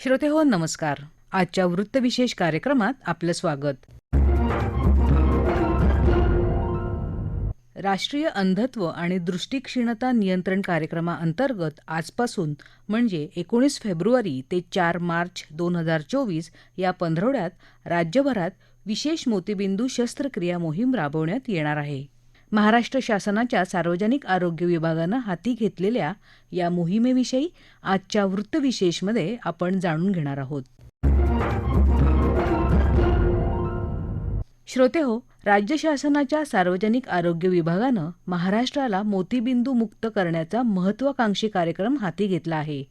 श्रोते हो नमस्कार. आजच्या वृत्तविशेष कार्यक्रमात आपलं स्वागत. राष्ट्रीय अंधत्व आणि दृष्टीक्षीणता नियंत्रण कार्यक्रमाअंतर्गत आजपासून म्हणजे एकोणीस फेब्रुवारी ते चार मार्च दोन हजार चोवीस या पंधरवड्यात राज्यभरात विशेष मोतीबिंदू शस्त्रक्रिया मोहीम राबवण्यात येणार आहे. महाराष्ट्र शासनाच्या सार्वजनिक आरोग्य विभागानं हाती घेतलेल्या या मोहिमेविषयी आजच्या वृत्तविशेषमध्ये आपण जाणून घेणार आहोत. श्रोते हो राज्य शासनाच्या सार्वजनिक आरोग्य विभागानं महाराष्ट्राला मोतीबिंदू मुक्त करण्याचा महत्वाकांक्षी कार्यक्रम हाती घेतला आहे.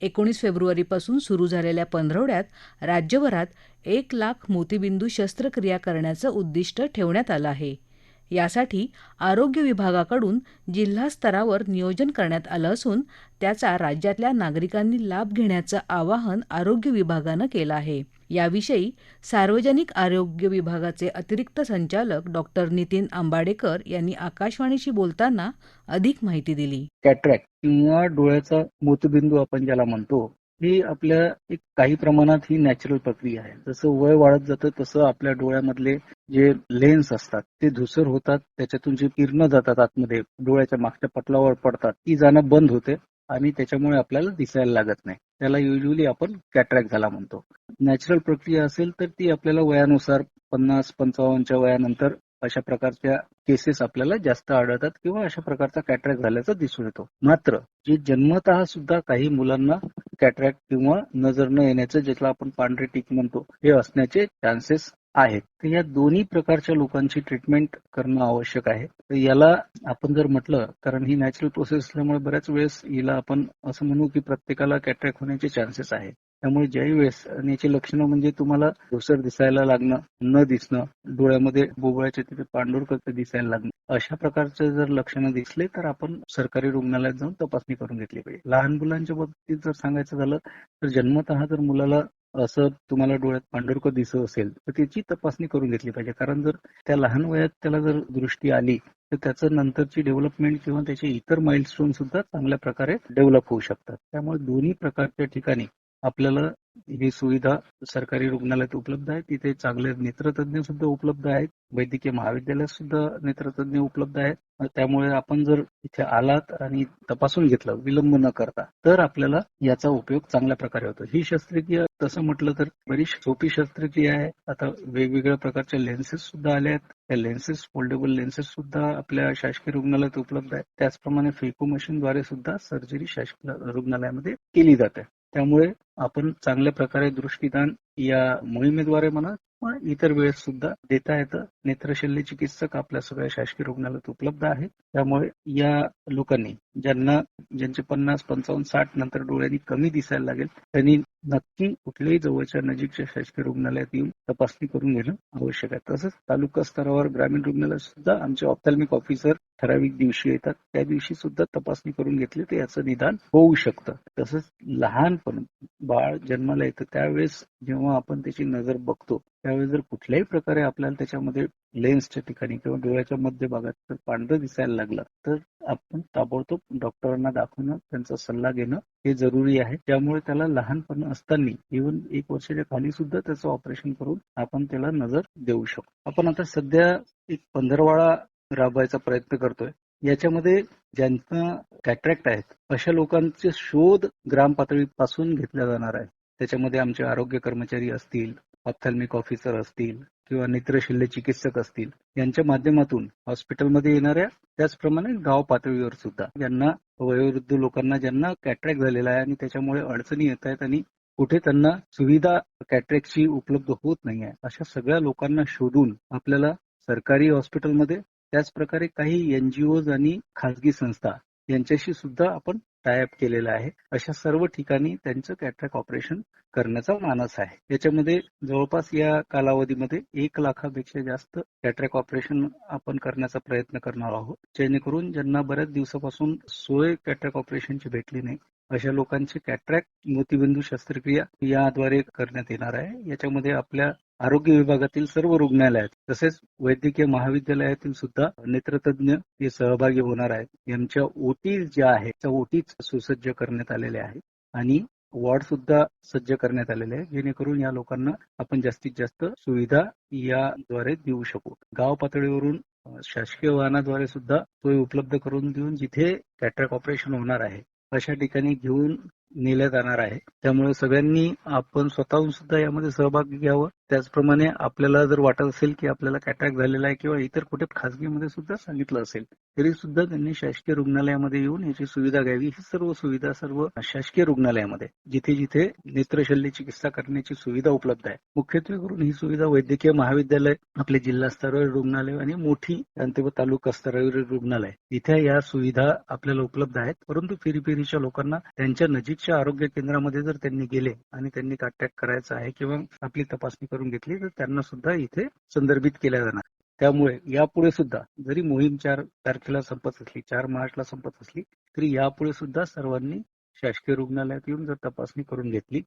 एकोणीस फेब्रुवारीपासून सुरू झालेल्या पंधरवड्यात राज्यभरात एक लाख मोतीबिंदू शस्त्रक्रिया करण्याचं उद्दिष्ट ठेवण्यात आलं आहे. यासाठी आरोग्य विभागाकडून जिल्हा स्तरावर नियोजन करण्यात आलं असून त्याचा राज्यातल्या नागरिकांनी लाभ घेण्याचं आवाहन आरोग्य विभागानं केलं आहे. याविषयी सार्वजनिक आरोग्य विभागाचे अतिरिक्त संचालक डॉक्टर नितीन आंबाडेकर यांनी आकाशवाणीशी बोलताना अधिक माहिती दिली. कॅट्रॅक्ट किंवा डोळ्याचा मोतीबिंदू आपण ज्याला म्हणतो ही आपल्या एक काही प्रमाणात ही नॅचरल प्रक्रिया आहे. जसं वय वाढत जातं तसं आपल्या डोळ्यामधले जे लेन्स असतात ते धुसर होतात त्याच्यातून जी किरणं जातात आतमध्ये डोळ्याच्या मागच्या पटलावर पडतात ती जाणं बंद होते आणि त्याच्यामुळे आपल्याला दिसायला लागत नाही. त्याला युजली आपण कॅट्रॅक्ट झाला म्हणतो. नॅचरल प्रक्रिया असेल तर ती आपल्याला वयानुसार पन्नास पंचावन्नच्या वयानंतर अशा प्रकारच्या केसेस आपल्याला जास्त आढळतात किंवा अशा प्रकारचा कॅट्रॅक्ट झाल्याचं दिसून येतो. मात्र जे जन्मतः सुद्धा काही मुलांना कॅटरॅक्ट किंवा नजर न येण्याचं ज्याला आपण पांढरे टिक म्हणतो हे असण्याचे चान्सेस आहेत. तर या दोन्ही प्रकारच्या लोकांची ट्रीटमेंट करणं आवश्यक आहे. तर याला आपण जर म्हटलं कारण ही नॅचरल प्रोसेस असल्यामुळे बऱ्याच वेळेस हिला आपण असं म्हणू की प्रत्येकाला कॅटरॅक्ट होण्याचे चान्सेस आहे त्यामुळे ज्याही वेळेस आणि याची लक्षणं म्हणजे तुम्हाला धुसर दिसायला लागणं न दिसणं डोळ्यामध्ये बोबळाच्या तिथे पांडुरकत दिसायला लागणं अशा प्रकारचे जर लक्षणं दिसले तर आपण सरकारी रुग्णालयात जाऊन तपासणी करून घेतली पाहिजे. लहान मुलांच्या बाबतीत जर सांगायचं झालं तर जन्मतः जर मुलाला असं तुम्हाला डोळ्यात पांढुरक दिसत असेल तर त्याची तपासणी करून घेतली पाहिजे. कारण जर त्या लहान वयात त्याला जर दृष्टी आली तर त्याचं नंतरची डेव्हलपमेंट किंवा त्याचे इतर माइलस्टोन सुद्धा चांगल्या प्रकारे डेव्हलप होऊ शकतात. त्यामुळे दोन्ही प्रकारच्या ठिकाणी आपल्याला ही सुविधा सरकारी रुग्णालयात उपलब्ध आहे. तिथे चांगले नेत्रतज्ञ सुद्धा उपलब्ध आहेत. वैद्यकीय महाविद्यालयात सुद्धा नेत्रतज्ञ उपलब्ध आहेत. त्यामुळे आपण जर इथे आलात आणि तपासून घेतलं विलंब न करता तर आपल्याला याचा उपयोग चांगल्या प्रकारे होतो. ही शस्त्रक्रिया तसं म्हटलं तर बरीच सोपी शस्त्रक्रिया आहे. आता वेगवेगळ्या प्रकारच्या लेन्सेस सुद्धा आल्या आहेत. त्या लेन्सेस फोल्डेबल लेन्सेस सुद्धा आपल्या शासकीय रुग्णालयात उपलब्ध आहेत. त्याचप्रमाणे फेको मशीनद्वारे सुद्धा सर्जरी शासकीय रुग्णालयामध्ये केली जाते. त्यामुळे आपण चांगल्या प्रकारे दृष्टीदान या मोहिमेद्वारे म्हणा किंवा इतर वेळेस सुद्धा देता येतं. नेत्रशल्य चिकित्सक आपल्या सगळ्या शासकीय रुग्णालयात उपलब्ध आहेत त्यामुळे या लोकांनी ज्यांना ज्यांचे पन्नास पंचावन्न साठ नंतर डोळ्यांनी कमी दिसायला लागेल त्यांनी नक्की कुठल्याही जवळच्या नजीकच्या शासकीय रुग्णालयात येऊन तपासणी करून घेणं आवश्यक आहे. तसंच तालुका स्तरावर ग्रामीण रुग्णालयात सुद्धा आमचे ऑप्थॅल्मिक ऑफिसर ठराविक दिवशी येतात त्या दिवशी सुद्धा तपासणी करून घेतली तर याचं निदान होऊ शकतं. तसंच लहानपण बाळ जन्माला येतं त्यावेळेस जेव्हा आपण त्याची नजर बघतो त्यावेळेस जर कुठल्याही प्रकारे आपल्याला त्याच्यामध्ये लेन्सच्या ठिकाणी किंवा डोळ्याच्या मध्य भागात जर पांढरं दिसायला लागलं तर आपण ताबडतोब डॉक्टरांना दाखवणं त्यांचा सल्ला घेणं हे जरुरी आहे. त्यामुळे त्याला लहानपण असताना इव्हन एक वर्षाच्या खाली सुद्धा त्याचं ऑपरेशन करून आपण त्याला नजर देऊ शकतो. आपण आता सध्या एक पंधरवाळा राबवायचा प्रयत्न करतोय. याच्यामध्ये ज्यांना कॅट्रॅक्ट आहेत अशा लोकांचे शोध ग्राम पातळीपासून घेतला जाणार आहे त्याच्यामध्ये आमचे आरोग्य कर्मचारी असतील ऑप्थॅल्मिक ऑफिसर असतील किंवा नेत्रशल्य चिकित्सक असतील यांच्या माध्यमातून हॉस्पिटलमध्ये येणाऱ्या त्याचप्रमाणे गाव पातळीवर सुद्धा. ज्यांना वयोवृद्ध लोकांना ज्यांना कॅट्रॅक्ट झालेला आहे आणि त्याच्यामुळे अडचणी येत आहेत आणि कुठे त्यांना सुविधा कॅट्रॅक्टची उपलब्ध होत नाही आहे अशा सगळ्या लोकांना शोधून आपल्याला सरकारी हॉस्पिटलमध्ये त्याचप्रकारे काही एनजीओज आणि खासगी संस्था यांच्याशी सुद्धा आपण टायअप केलेला आहे. अशा सर्व ठिकाणी त्यांचं कॅट्रॅक्ट ऑपरेशन करण्याचा मानस आहे. याच्यामध्ये जवळपास या कालावधीमध्ये एक लाखापेक्षा जास्त कॅट्रॅक्ट ऑपरेशन आपण करण्याचा प्रयत्न करणार आहोत. जेणेकरून ज्यांना बऱ्याच दिवसापासून सोय कॅट्रॅक्ट ऑपरेशनची भेटली नाही अशा लोकांची कॅट्रॅक्ट मोतीबिंदू शस्त्रक्रिया याद्वारे करण्यात येणार आहे. याच्यामध्ये आपल्या आरोग्य विभागातील सर्व रुग्णालयात तसेच वैद्यकीय महाविद्यालयातील सुद्धा नेत्रतज्ञ हे सहभागी होणार आहेत. यांच्या ओटी ज्या आहेत त्या ओटीच सुसज्ज करण्यात आलेल्या आहेत आणि वॉर्ड सुद्धा सज्ज करण्यात आलेले आहे जेणेकरून या लोकांना आपण जास्तीत जास्त सुविधा याद्वारे देऊ शकू. गाव पातळीवरून शासकीय वाहनाद्वारे सुद्धा सोय उपलब्ध करून देऊन जिथे कॅटरॅक ऑपरेशन होणार आहे अशा ठिकाणी घेऊन नेल्या जाणार आहे. त्यामुळे सगळ्यांनी आपण स्वतःहून सुद्धा यामध्ये सहभाग घ्यावा. त्याचप्रमाणे आपल्याला जर वाटत असेल की आपल्याला कॅटॅक झालेला आहे किंवा इतर कुठे खासगीमध्ये सुद्धा सांगितलं असेल तरी सुद्धा त्यांनी शासकीय रुग्णालयामध्ये येऊन याची सुविधा घ्यावी. ही सर्व सुविधा सर्व शासकीय रुग्णालयामध्ये जिथे जिथे नेत्रशल्य चिकित्सा करण्याची सुविधा उपलब्ध आहे. मुख्यत्वे करून ही सुविधा वैद्यकीय महाविद्यालय आपले जिल्हास्तरावर रुग्णालय आणि मोठी अंतिम तालुका स्तरावरील रुग्णालय. इथे या सुविधा आपल्याला उपलब्ध आहेत. परंतु फेरीफेरीच्या लोकांना त्यांच्या नजीक नजीकच्या आरोग्य केंद्रामध्ये जर त्यांनी गेले आणि त्यांनी कॉन्टॅक्ट करायचा आहे किंवा आपली तपासणी करून घेतली तर त्यांना सुद्धा इथे संदर्भित केल्या जाणार. त्यामुळे यापुढे सुद्धा जरी मोहीम चार तारखेला संपत असली चार मार्चला संपत असली तरी यापुढे सुद्धा सर्वांनी शासकीय रुग्णालयात येऊन जर तपासणी करून घेतली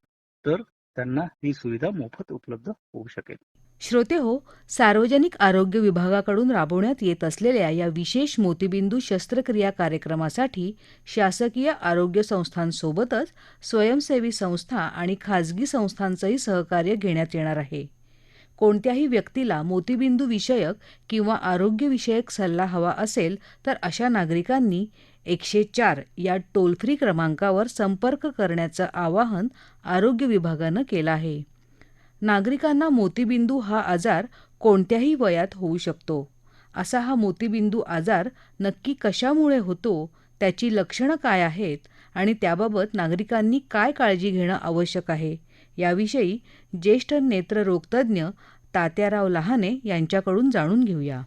तर त्यांना ही सुविधा मोफत उपलब्ध होऊ शकेल. श्रोते हो सार्वजनिक आरोग्य विभागाकडून राबवण्यात येत असलेल्या या विशेष मोतीबिंदू शस्त्रक्रिया कार्यक्रमासाठी शासकीय आरोग्य संस्थांसोबतच स्वयंसेवी संस्था आणि खाजगी संस्थांचंही सहकार्य घेण्यात येणार आहे. कोणत्याही व्यक्तीला मोतीबिंदू विषयक किंवा आरोग्यविषयक सल्ला हवा असेल तर अशा नागरिकांनी एकशे चार या टोल फ्री क्रमांकावर संपर्क करण्याचं आवाहन आरोग्य विभागानं केलं आहे. नागरिकांना मोतीबिंदू हा आजार कोणत्याही वयात होऊ शकतो. असा हा मोतीबिंदू आजार नक्की कशामुळे होतो त्याची लक्षणं काय आहेत आणि त्याबाबत नागरिकांनी काय काळजी घेणं आवश्यक आहे याविषयी ज्येष्ठ नेत्ररोगतज्ञ तात्याराव लहाने यांच्याकडून जाणून घेऊया.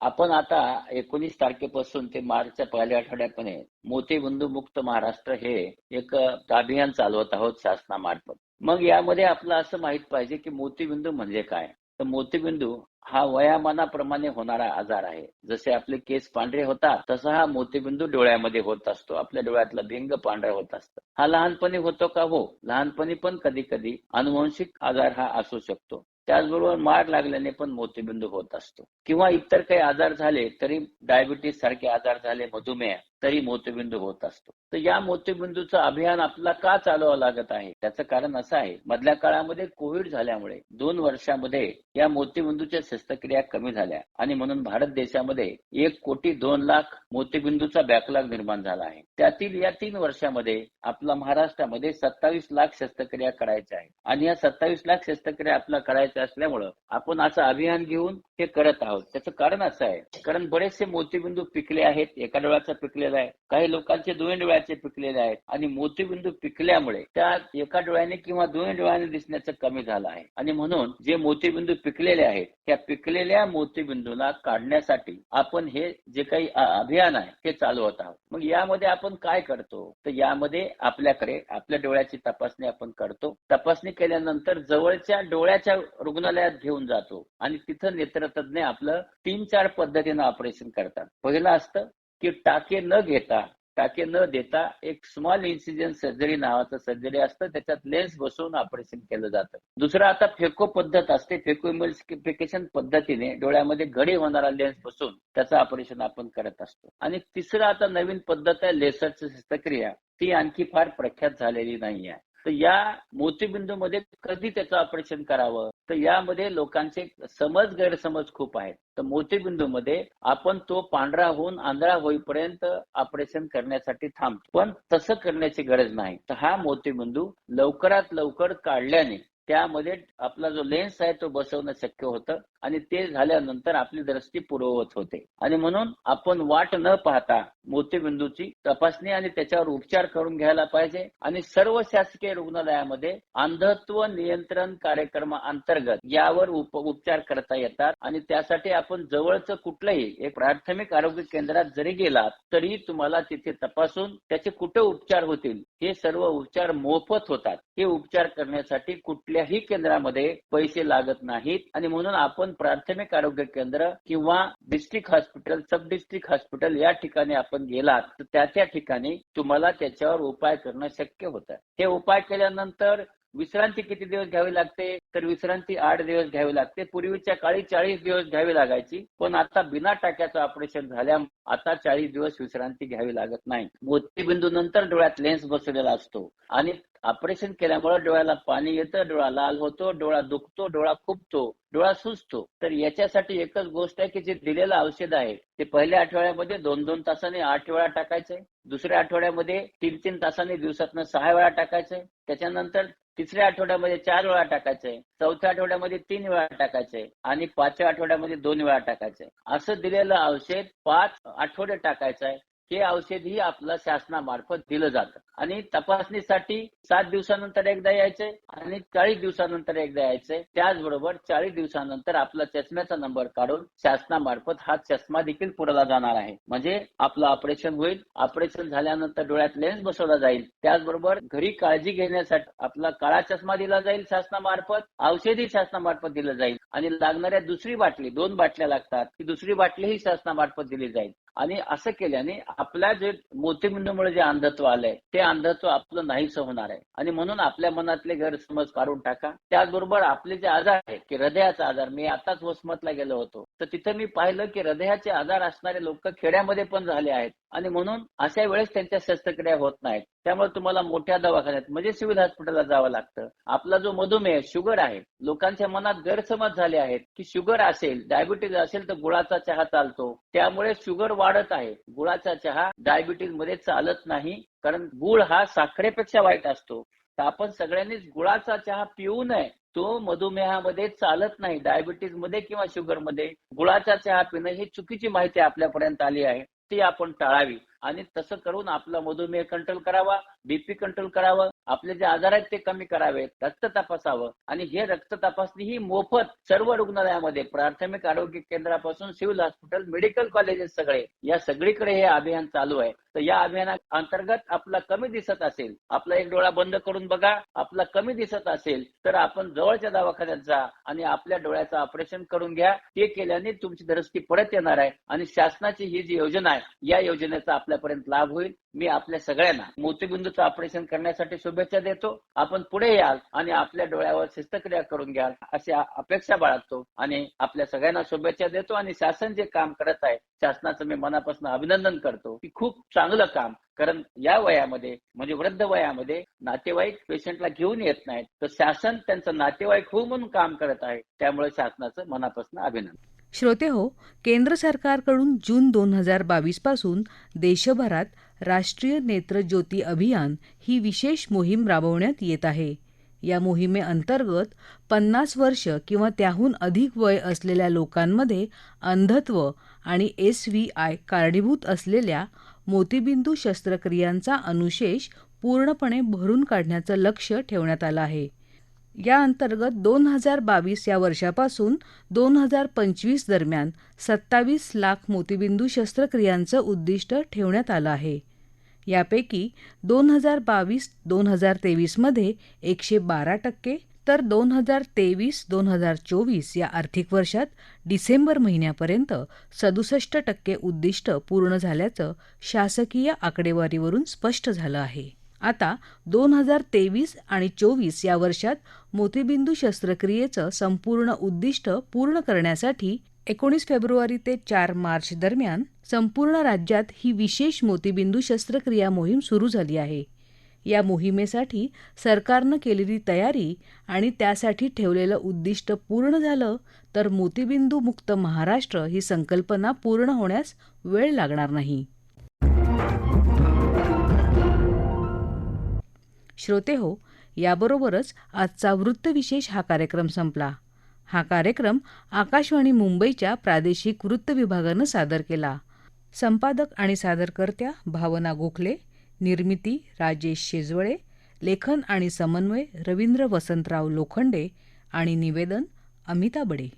आपण आता एकोणीस तारखेपासून ते मार्चच्या पहिल्या आठवड्यापर्यंत मोतीबिंदू मुक्त महाराष्ट्र हे एक अभियान चालवत आहोत शासनामार्फत. मग यामध्ये आपलं असं माहीत पाहिजे की मोतीबिंदू म्हणजे काय? तर मोतीबिंदू हा वयामानाप्रमाणे होणारा आजार आहे. जसे आपले केस पांढरे होतात तसा हा मोतीबिंदू डोळ्यामध्ये होत असतो. आपल्या डोळ्यातलं भिंग पांढरा होत असतं. हा लहानपणी होतो का? हो. लहानपणी पण कधी कधी अनुवंशिक आजार हा असू शकतो. त्याचबरोबर मार लागल्याने पण मोतीबिंदू होत असतो. किंवा इतर काही आजार झाले तरी डायबिटीस सारखे आजार झाले मधुमेह तरी मोतीबिंदू होत असतो. तर या मोतीबिंदूचं अभियान आपल्याला का चालवावं लागत आहे? त्याचं कारण असं आहे मधल्या काळामध्ये कोविड झाल्यामुळे दोन वर्षामध्ये या मोतीबिंदूच्या शस्त्रक्रिया कमी झाल्या आणि म्हणून भारत देशामध्ये एक कोटी दोन लाख मोतीबिंदूचा बॅकलॉग निर्माण झाला आहे. त्यातील या तीन वर्षामध्ये आपला महाराष्ट्रामध्ये सत्तावीस लाख शस्त्रक्रिया करायच्या आहेत. आणि या सत्तावीस लाख शस्त्रक्रिया आपल्याला करायच्या असल्यामुळं आपण असं अभियान घेऊन हे करत आहोत. त्याचं कारण असं आहे कारण बरेचसे मोतीबिंदू पिकले आहेत एका डोळ्याचा पिकलेला आहे. काही लोकांचे दोन्ही डोळ्याचे पिकलेले आहेत आणि मोतीबिंदू पिकल्यामुळे त्या एका डोळ्याने किंवा दोन्ही डोळ्याने दिसण्याचं कमी झालं आहे. आणि म्हणून जे मोतीबिंदू पिकलेले आहेत त्या पिकलेल्या मोतीबिंदूला काढण्यासाठी आपण हे जे काही अभियान आहे ते चालवत आहोत. मग यामध्ये आपण काय करतो? तर यामध्ये आपल्याकडे आपल्या डोळ्याची तपासणी आपण करतो. तपासणी केल्यानंतर जवळच्या डोळ्याच्या रुग्णालयात घेऊन जातो आणि तिथं नेत्रतज्ञ आपलं तीन चार पद्धतीनं ऑपरेशन करतात. पहिलं असतं की टाके न घेता टाके न देता एक स्मॉल इन्सिजन सर्जरी नावाचं सर्जरी असतं त्याच्यात लेन्स बसवून ऑपरेशन केलं जातं. दुसरं आता फेको पद्धत असते फेको इमल्सिफिकेशन पद्धतीने डोळ्यामध्ये घडी होणारा लेन्स बसवून त्याचं ऑपरेशन आपण करत असतो. आणि तिसरं आता नवीन पद्धत आहे लेसरची शस्त्रक्रिया ती आणखी फार प्रख्यात झालेली नाही आहे तर या मोतीबिंदूमध्ये कधी त्याचं ऑपरेशन करावं? तर यामध्ये लोकांचे समज गैरसमज खूप आहेत. तर मोतीबिंदूमध्ये आपण तो पांढरा होऊन आंधळा होईपर्यंत ऑपरेशन करण्यासाठी थांबतो. पण तसं करण्याची गरज नाही. तर हा मोतीबिंदू लवकरात लवकर काढल्याने त्यामध्ये आपला जो लेन्स आहे तो बसवणं शक्य होतं आणि ते झाल्यानंतर आपली दृष्टी पूर्ववत होते. आणि म्हणून आपण वाट न पाहता मोतीबिंदूची तपासणी आणि त्याच्यावर उपचार करून घ्यायला पाहिजे. आणि सर्व शासकीय रुग्णालयामध्ये अंधत्व नियंत्रण कार्यक्रमाअंतर्गत यावर उप उपचार करता येतात. आणि त्यासाठी आपण जवळचं कुठलंही एक प्राथमिक आरोग्य केंद्रात जरी गेलात तरी तुम्हाला तिथे तपासून त्याचे कुठे उपचार होतील हे सर्व उपचार मोफत होतात. हे उपचार करण्यासाठी कुठल्याही केंद्रामध्ये पैसे लागत नाहीत. आणि म्हणून आपण प्राथमिक आरोग्य केंद्र किंवा district hospital sub district hospital या ठिकाणी आपण गेलात तर त्या त्या ठिकाणी तुम्हाला त्याच्यावर उपाय करणं शक्य होतं. हे उपाय केल्यानंतर विश्रांती किती दिवस घ्यावी लागते? तर विश्रांती आठ दिवस घ्यावी लागते. पूर्वीच्या काळी चाळीस दिवस घ्यावी लागायची. पण आता बिना टाक्याचं ऑपरेशन झाल्या आता चाळीस दिवस विश्रांती घ्यावी लागत नाही. मोतीबिंदू नंतर डोळ्यात लेन्स बसवलेला असतो. आणि ऑपरेशन केल्यामुळे डोळ्याला पाणी येतं डोळा लाल होतो डोळा दुखतो डोळा खुपतो डोळा सुजतो. तर याच्यासाठी एकच गोष्ट आहे की जे दिलेलं औषध आहे ते पहिल्या आठवड्यामध्ये दोन दोन तासाने आठ वेळा टाकायचंय. दुसऱ्या आठवड्यामध्ये तीन तीन तासांनी दिवसातनं सहा वेळा टाकायचंय. त्याच्यानंतर तिसऱ्या आठवड्यामध्ये चार वेळा टाकायचंय. चौथ्या आठवड्यामध्ये तीन वेळा टाकायचंय. आणि पाचव्या आठवड्यामध्ये दोन वेळा टाकायचंय. असं दिलेलं औषध पाच आठवडे टाकायचं आहे हे औषधही आपलं शासनामार्फत दिलं जातं. आणि तपासणीसाठी सात दिवसानंतर एकदा यायचंय आणि चाळीस दिवसानंतर एकदा यायचंय. त्याचबरोबर चाळीस दिवसानंतर आपला चष्म्याचा नंबर काढून शासनामार्फत हा चष्मा देखील पुरवला जाणार आहे. म्हणजे आपलं ऑपरेशन होईल. ऑपरेशन झाल्यानंतर डोळ्यात लेन्स बसवला जाईल. त्याचबरोबर घरी काळजी घेण्यासाठी आपला काळा चष्मा दिला जाईल शासनामार्फत. औषधी शासनामार्फत दिलं जाईल. आणि लागणाऱ्या दुसरी बाटली दोन बाटल्या लागतात. ती दुसरी बाटली ही शासनामार्फत दिली जाईल. आणि असं केल्याने आपल्या जे मोतीबिंदूमुळे जे अंधत्व आलंय ते अंधत्व आपलं नाहीस होणार आहे. आणि म्हणून आपल्या मनातले गैरसमज काढून टाका. त्याचबरोबर आपले जे आजार आहेत की हृदयाचा आजार मी आताच वसमतला गेलो होतो. तर तिथं मी पाहिलं की हृदयाचे आजार असणारे लोक खेड्यामध्ये पण झाले आहेत. आणि म्हणून अशा वेळेस त्यांच्या शस्त्रक्रिया होत नाहीत. त्यामुळे तुम्हाला मोठ्या दवाखान्यात म्हणजे सिव्हिल हॉस्पिटलला जावं लागतं. आपला जो मधुमेह शुगर आहे लोकांच्या मनात गैरसमज झाले आहेत की शुगर असेल डायबिटीज असेल तर गुळाचा चहा चालतो. त्यामुळे शुगर वाढत आहे. गुळाचा चहा डायबिटीजमध्ये चालत नाही कारण गुळ हा साखरेपेक्षा वाईट असतो. तर आपण सगळ्यांनीच गुळाचा चहा पिऊ नये. तो मधुमेहामध्ये चालत नाही डायबिटीजमध्ये किंवा शुगरमध्ये गुळाचा चहा पिणं ही चुकीची माहिती आपल्यापर्यंत आली आहे ती आपण टाळावी. आणि तसं करून आपला मधुमेह कंट्रोल करावा बीपी कंट्रोल करावं आपले जे आजार आहेत ते कमी करावेत रक्त तपासावं आणि हे रक्त तपासणी ही मोफत सर्व रुग्णालयामध्ये प्राथमिक आरोग्य केंद्रापासून सिव्हिल हॉस्पिटल मेडिकल कॉलेजेस सगळे या सगळीकडे हे अभियान चालू आहे. तर या अभियाना अंतर्गत आपला कमी दिसत असेल आपला एक डोळा बंद करून बघा आपला कमी दिसत असेल तर आपण जवळच्या दवाखान्यात जा आणि आपल्या डोळ्याचं ऑपरेशन करून घ्या. ते केल्याने तुमची दृष्टी परत येणार आहे आणि शासनाची ही जी योजना आहे या योजनेचा आपल्यापर्यंत लाभ होईल. मी आपल्या सगळ्यांना मोतीबिंदूचं ऑपरेशन करण्यासाठी शुभेच्छा देतो. आपण पुढे याल आणि आपल्या डोळ्यावर शस्त्रक्रिया करून घ्याल अशी अपेक्षा बाळगतो आणि आपल्या सगळ्यांना शुभेच्छा देतो आणि शासन जे काम करत आहे शासनाचं मी मनापासून अभिनंदन करतो. की खूप चांगलं काम कारण या वयामध्ये म्हणजे वृद्ध वयामध्ये नातेवाईक पेशंटला घेऊन येत नाहीत. तर शासन त्यांचं नातेवाईक होऊ म्हणून काम करत आहे. त्यामुळे शासनाचं मनापासून अभिनंदन. श्रोते हो केंद्र सरकारकडून जून दोन हजार बावीसपासून देशभरात राष्ट्रीय नेत्रज्योती अभियान ही विशेष मोहीम राबवण्यात येत आहे. या मोहिमेअंतर्गत पन्नास वर्ष किंवा त्याहून अधिक वय असलेल्या लोकांमध्ये अंधत्व आणि एस व्ही आय कारणीभूत असलेल्या मोतीबिंदू शस्त्रक्रियांचा अनुशेष पूर्णपणे भरून काढण्याचं लक्ष ठेवण्यात आलं आहे. या अंतर्गत दोन हजार बावीस या वर्षापासून दोन हजार पंचवीस दरम्यान सत्तावीस लाख मोतीबिंदू शस्त्रक्रियांचं उद्दिष्ट ठेवण्यात आलं आहे. यापैकी दोन हजार बावीस दोन हजार तेवीसमध्ये एकशे बारा टक्के तर दोन हजार तेवीस दोन हजार चोवीस या आर्थिक वर्षात डिसेंबर महिन्यापर्यंत सदुसष्ट टक्के उद्दिष्ट पूर्ण झाल्याचं शासकीय आकडेवारीवरून स्पष्ट झालं आहे. आता दोन हजार तेवीस आणि चोवीस या वर्षात मोतीबिंदू शस्त्रक्रियेचं संपूर्ण उद्दिष्ट पूर्ण करण्यासाठी एकोणीस फेब्रुवारी ते चार मार्च दरम्यान संपूर्ण राज्यात ही विशेष मोतीबिंदू शस्त्रक्रिया मोहीम सुरू झाली आहे. या मोहिमेसाठी सरकारनं केलेली तयारी आणि त्यासाठी ठेवलेलं उद्दिष्ट पूर्ण झालं तर मोतीबिंदू मुक्त महाराष्ट्र ही संकल्पना पूर्ण होण्यास वेळ लागणार नाही. श्रोते हो याबरोबरच आजचा वृत्तविशेष हा कार्यक्रम संपला. हा कार्यक्रम आकाशवाणी मुंबईच्या प्रादेशिक वृत्त विभागानं सादर केला. संपादक आणि सादरकर्त्या भावना गोखले निर्मिती राजेश शेजवळे लेखन आणि समन्वय रवींद्र वसंतराव लोखंडे आणि निवेदन अमिता बडे.